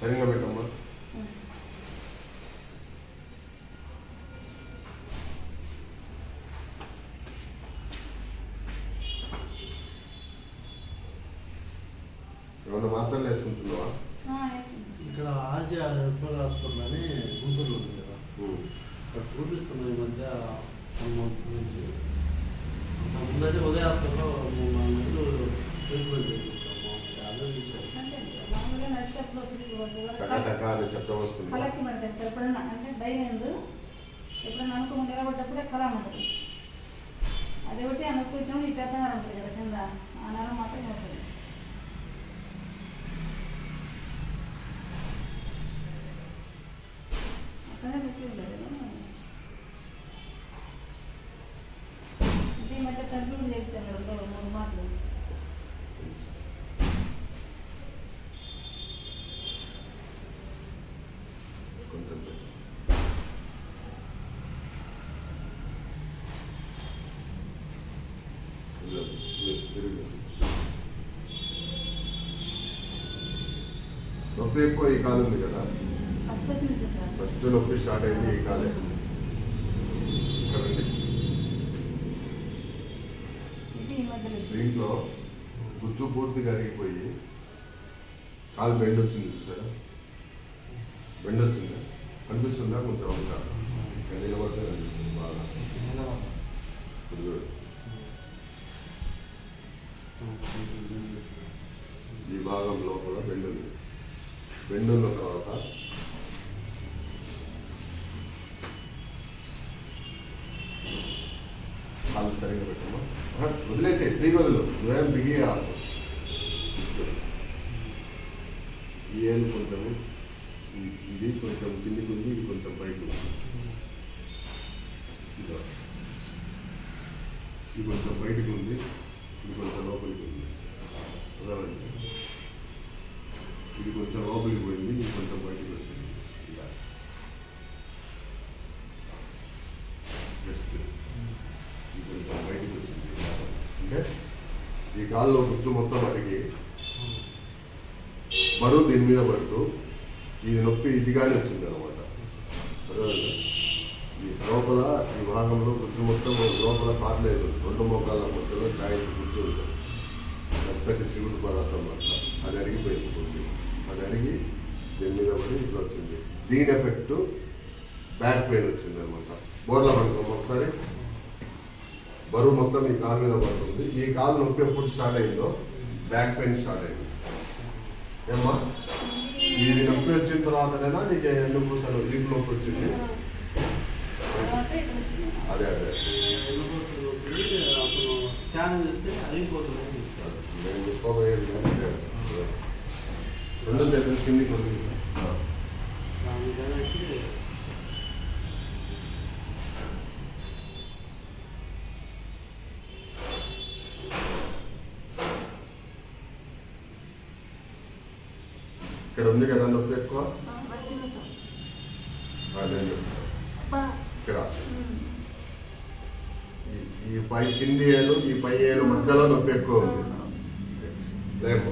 సరిగ్గా పెట్టమ్మా. ఏమన్నా మాత్రలు వేసుకుంటున్నావా? ఇక్కడ ఆర్జే హాస్పిటల్ అని గుంటూరులో ఉంది కదా. చూపిస్తున్నాం ఈ మధ్య నుంచి శబ్దం వస్తుంది. కలకి పడతాయి సార్ ఎప్పుడన్నా అంటే భయం ఎందు ఎప్పుడన్నా అనుకోకుండా నిలబడ్డప్పుడే కళ ఉంటుంది. అది ఒకటి వచ్చినప్పుడు ఈ పెద్ద ఉంటుంది కదా కింద ఆ నరం మాత్రమే వస్తుంది అక్కడే నొప్పి ఉండదు ఇది ఈ మధ్య కంప్యూటర్ చేయించాను రెండు మూడు మాటలు కొంచెం పెట్టు. ఇదిగో, ఇది తిరుగు. నొప్పి ఎక్కువ ఈ కాలు ఉంది కదా. First sir. నొప్పి స్టార్ట్ అయింది ఈ కాలే. దీంట్లో గుజ్జు పూర్తిగా అరిగిపోయి కాలు బెండ్ వచ్చింది చూసారా? బెండ్ వచ్చిందా. కనిపిస్తుందా కొంచెం ఇంకా నిలబడితే కనిపిస్తుంది బాగా. ఈ భాగం లోపల బెండ్ ఉంది. బెండ్ తర్వాత. వాళ్ళు సరిగ్గా పెట్టమ్మా. వదిలేసే ఫ్రీ వదులు నువ్వేం బిగి కాదు ఏళ్ళు కొంచెం ఇది కొంచెం కిందికి ఉంది ఇది కొంచెం పైకి ఉంది ఇది కొంచెం బయటికి ఉంది ఇది కొంచెం లోపలికి ఉంది. వదలండి ఇది కొంచెం లోపలికి పోయింది ఇది కొంచెం బయటికి వచ్చింది. ఇలా. జస్ట్ ఇది కొంచెం బయటికి వచ్చింది అంటే ఈ గాల్లో గుజ్జు మొత్తం అడిగి బరువు దీని మీద పడుతూ ఇది నొప్పి ఇదిగానే వచ్చింది అనమాట ఈ లోపల ఈ భాగంలో గుజ్జు మొత్తం లోపల కాట్లేదు రెండు మోకాళ్ళ మధ్యలో జాయింట్ గుజ్జు ఉంటుంది శివుడు పదార్థం అట్లా. అది అరిగిపోయింది అది అరిగి దీని మీద పడి ఇట్లా వచ్చింది. దీని ఎఫెక్ట్ బ్యాక్ పెయిన్ వచ్చింది అనమాట. బోర్ల పడుతుంది ఒకసారి. బరువు మొత్తం ఈ కాలు మీద పడుతుంది. ఈ కాలు నొప్పి ఎప్పుడు స్టార్ట్ అయిందో బ్యాక్ పెయిన్ స్టార్ట్ అయింది. ఏమ్మా? ఇది నొప్పి వచ్చిన తర్వాతనేనా? నీకు ఎందుకు అసలు వీపు నొప్పి వచ్చింది. అదే అదే. అతను స్కాన్ చేస్తే అరిగిపోతుంది. నేను చెప్పబోయేది రెండు చేతులు దాని అనేసి ఇక్కడ ఉంది కదా నొప్పి ఎక్కువ? ఇక్కడ. ఈ- పై కింది ఏలు ఈ పై ఏలు మధ్యలో నొప్పి ఎక్కువ ఉంది. లేము